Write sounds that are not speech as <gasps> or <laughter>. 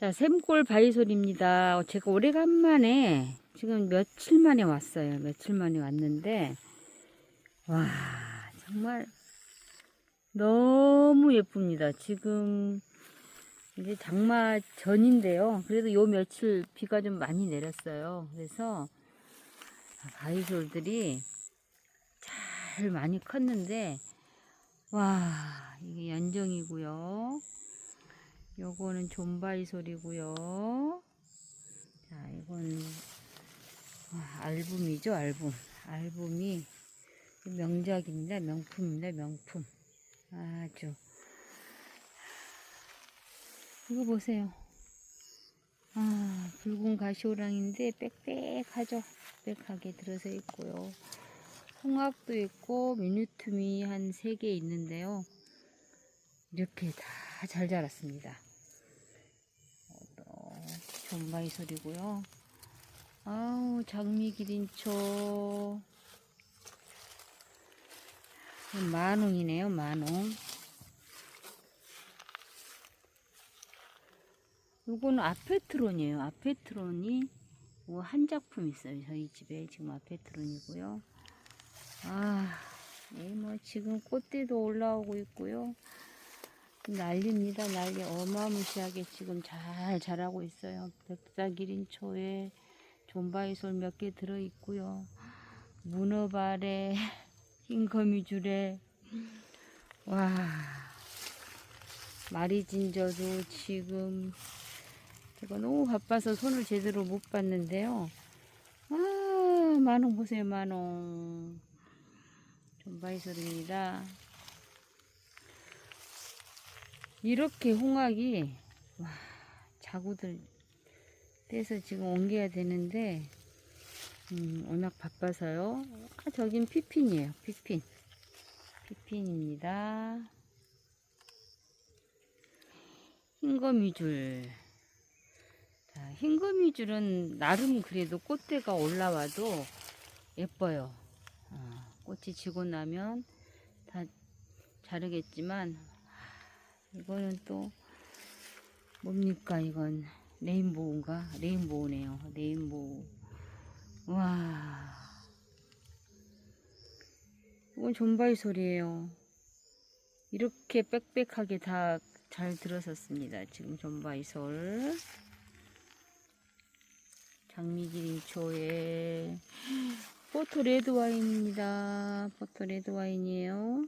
자, 샘골 바이솔입니다. 제가 오래간만에 지금 며칠 만에 왔어요. 며칠 만에 왔는데 와 정말 너무 예쁩니다. 지금 이제 장마 전인데요. 그래도 요 며칠 비가 좀 많이 내렸어요. 그래서 바이솔들이 잘 많이 컸는데 와 이게 연정이고요. 요거는 존바이솔이고요. 자, 이건 아, 알붐이죠, 알붐. 알붐이 명작입니다, 명품입니다, 명품. 아주. 이거 보세요. 아, 붉은 가시오랑인데 빽빽하죠. 빽빽하게 들어서 있고요. 홍학도 있고 미누툼이 한세개 있는데요. 이렇게 다 잘 자랐습니다. 소리고요. 아우 장미 기린초 만홍이네요 만홍. 요거는 아페트론이에요. 아페트론이 뭐한 작품 있어요. 저희 집에 지금 아페트론이고요. 아, 예, 뭐 지금 꽃대도 올라오고 있고요. 난리입니다. 난리 어마무시하게 지금 잘 자라고 있어요. 백사기린초에 존바이솔 몇 개 들어 있고요. 문어발에 <laughs> 흰거미줄에 와 마리진저도 지금 제가 너무 바빠서 손을 제대로 못 봤는데요. 아 만원 보세요 만원 존바이솔입니다. 이렇게 홍학이 와, 자구들 떼서 지금 옮겨야 되는데 음, 워낙 바빠서요. 아, 저긴 피핀이에요. 피핀. 피핀입니다. 흰거미줄. 자, 흰거미줄은 나름 그래도 꽃대가 올라와도 예뻐요. 어, 꽃이 지고 나면 다 자르겠지만 이거는 또 뭡니까 이건? 레인보우인가? 레인보우네요. 레인보우. 와. 이건 존바이 소리예요. 이렇게 빽빽하게 다 잘 들어섰습니다. 지금 존바이 솔. 장미기린초에. <gasps> 포토 레드 와인입니다. 포토 레드 와인이에요